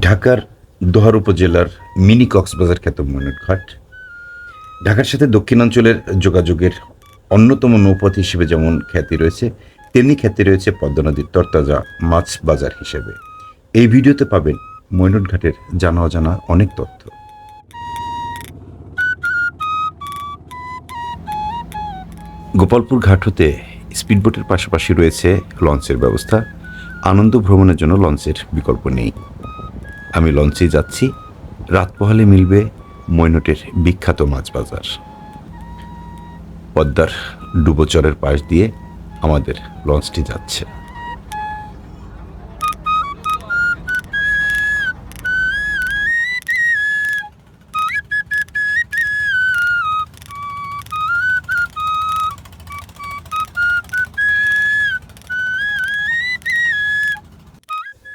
ঢাকার দোহার উপজেলার মিনি কক্সবাজার খ্যাত ময়ূরঘাট ঢাকার সাথে দক্ষিণাঞ্চলের যোগাযোগের অন্যতম নৌপথ হিসেবে যেমন খ্যাতি রয়েছে, তেমনি খ্যাতি রয়েছে পদ্মা নদীর তরতাজা মাছ বাজার হিসেবে। এই ভিডিওতে পাবেন ময়ূরঘাটের জানা অজানা অনেক তথ্য। গোপালপুর ঘাট হতে স্পিডবোটের পাশাপাশি রয়েছে লঞ্চের ব্যবস্থা। আনন্দ ভ্রমণের জন্য লঞ্চের বিকল্প নেই। আমি লঞ্চে যাচ্ছি। রাত পোহালে মিলবে মৈনটের বিখ্যাত মাছ বাজার পদ্মার ডুবোচরের পাশ দিয়ে আমাদের লঞ্চটি যাচ্ছে।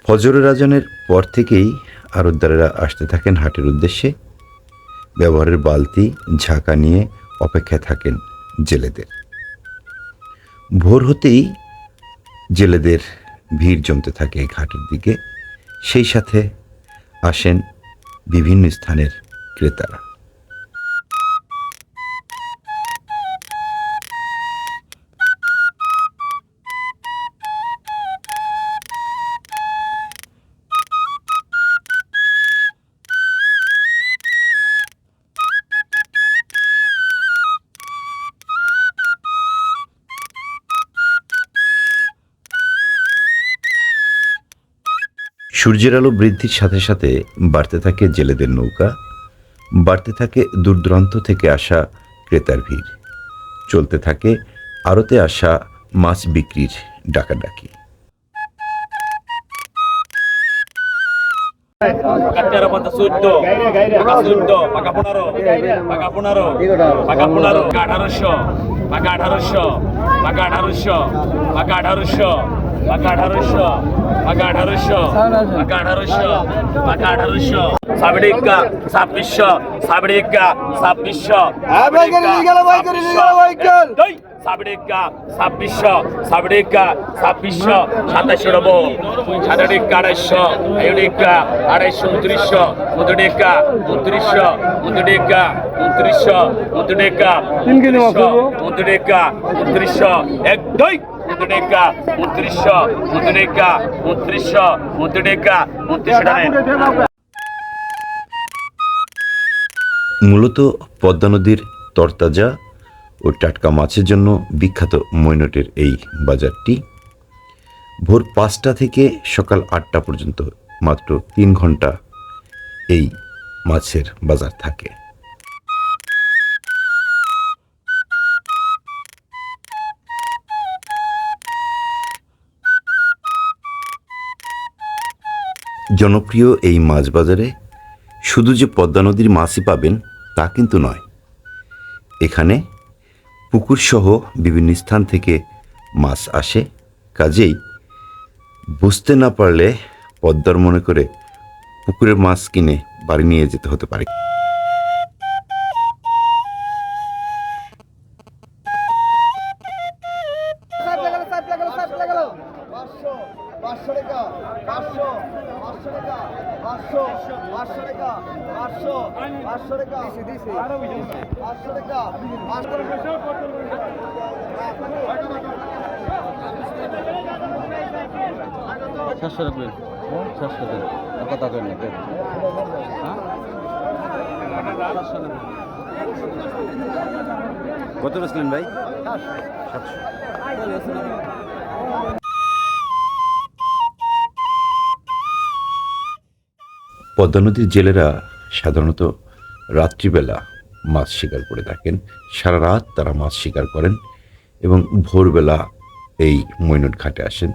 ফজরের আজানের পর থেকেই আরতদারেরা আসতে থাকেন হাটের উদ্দেশ্যে। ব্যবহারের বালতি, ঝাঁকা নিয়ে অপেক্ষায় থাকেন জেলেদের। ভোর হতেই জেলেদের ভিড় জমতে থাকে ঘাটের দিকে। সেই সাথে আসেন বিভিন্ন স্থানের ক্রেতারা। সূর্যের আলো বৃদ্ধির সাথে সাথে বাড়তে থাকে জেলেদের নৌকা, বাড়তে থাকে দূর দূরান্ত থেকে আসা ক্রেতার ভিড়, চলতে থাকে আড়তে আসা মাছ বিক্রির ডাকাডাকি। আঠারোশো পাকা আঠারোশো পাকা আঠারোশো পাকা আঠারোশো পাকা আঠারোশো পাকা আঠারোশো পাকা আঠারোশো সাবড়িকা ছাব্বিশশো সাবড়িকা ছাব্বিশশো সাবড়িকা ছাব্বিশশো সাবড়িকা ছাব্বিশশো সাতাশশো নব সাতাশিকা আড়াইশো আড়াইশো আড়াইশো উনত্রিশশো উনত্রিকা উনত্রিশশো উনত্রিকা উনত্রিশশো উনত্রিকা উনত্রিকা উনত্রিশশো এক দুই উনত্রিকা উনত্রিশশো উনত্রিকা উনত্রিশশো উনত্রিকা উনত্রিশশো টানে। মূলত পদ্মা নদীর তরতাজা ও টাটকা মাছের জন্য বিখ্যাত মৈনটের এই বাজারটি। ভোর পাঁচটা থেকে সকাল আটটা পর্যন্ত মাত্র তিন ঘণ্টা এই মাছের বাজার থাকে। জনপ্রিয় এই মাছ বাজারে শুধু যে পদ্মা নদীর মাছই পাবেন তা কিন্তু নয়। এখানে পুকুরসহ বিভিন্ন স্থান থেকে মাছ আসে। কাজেই বুঝতে না পারলে পদ্মার মনে করে পুকুরের মাছ কিনে বাড়ি নিয়ে যেতে হতে পারে। পাঁচশো পাঁচশো টাকা পাঁচশো পাঁচশো টাকা পাঁচশো পাঁচশো টাকা পাঁচশো পাঁচশো টাকা পাঁচশো টাকা। সাতশো রাখবেন সাতশো দেন আর কথা কেন দেন কত বেসলেন ভাই? পদ্মা নদীর জেলেরা সাধারণত রাত্রিবেলা মাছ শিকার করে থাকেন। সারা রাত তারা মাছ শিকার করেন এবং ভোরবেলা এই মৈনট ঘাটে আসেন।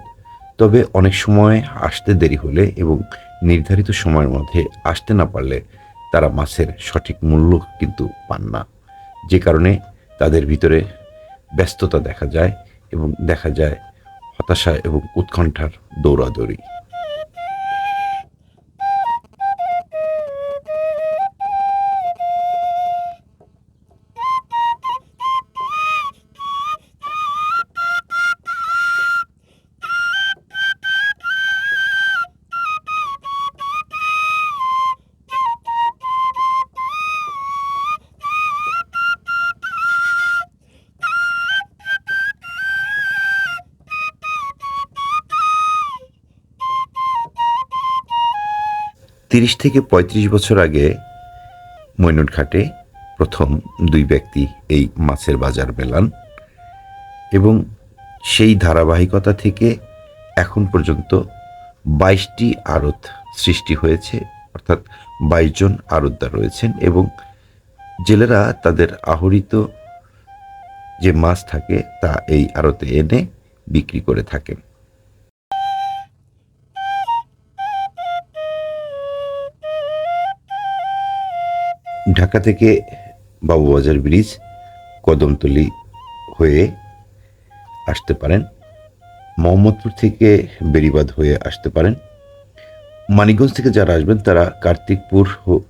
তবে অনেক সময় আসতে দেরি হলে এবং নির্ধারিত সময়ের মধ্যে আসতে না পারলে তারা মাছের সঠিক মূল্য কিন্তু পান না। যে কারণে তাদের ভিতরে ব্যস্ততা দেখা যায় এবং দেখা যায় হতাশা এবং উৎকণ্ঠার দৌড়াদৌড়ি। তিরিশ থেকে পঁয়ত্রিশ বছর আগে মৈনট ঘাটে প্রথম দুই ব্যক্তি এই মাছের বাজার মেলান এবং সেই ধারাবাহিকতা থেকে এখন পর্যন্ত বাইশটি আড়ত সৃষ্টি হয়েছে, অর্থাৎ বাইশ জন আড়তদার রয়েছেন এবং জেলেরা তাদের আহরিত যে মাছ থাকে তা এই আড়তে এনে বিক্রি করে থাকেন। ঢাকা থেকে বাবুবাজার ব্রিজ কদমতলি হয়ে আসতে পারেন। মোহাম্মদপুর থেকে বেরিবাদ হয়ে আসতে পারেন। মানিকগঞ্জ থেকে যারা আসবেন, তারা কার্তিকপুর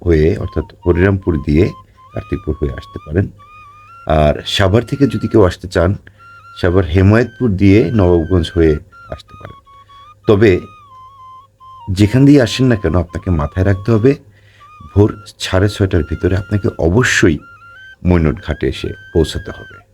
হয়ে, অর্থাৎ হরিরামপুর দিয়ে কার্তিকপুর হয়ে আসতে পারেন। আর সাভার থেকে যদি কেউ আসতে চান, সাভার হেমায়তপুর দিয়ে নবাবগঞ্জ হয়ে আসতে পারেন। তবে যেখান দিয়ে আসেন না কেন, আপনাকে মাথায় রাখতে হবে ভোর সাড়ে ছয়টার ভিতরে আপনাকে অবশ্যই মৈনট ঘাটে এসে পৌঁছাতে হবে।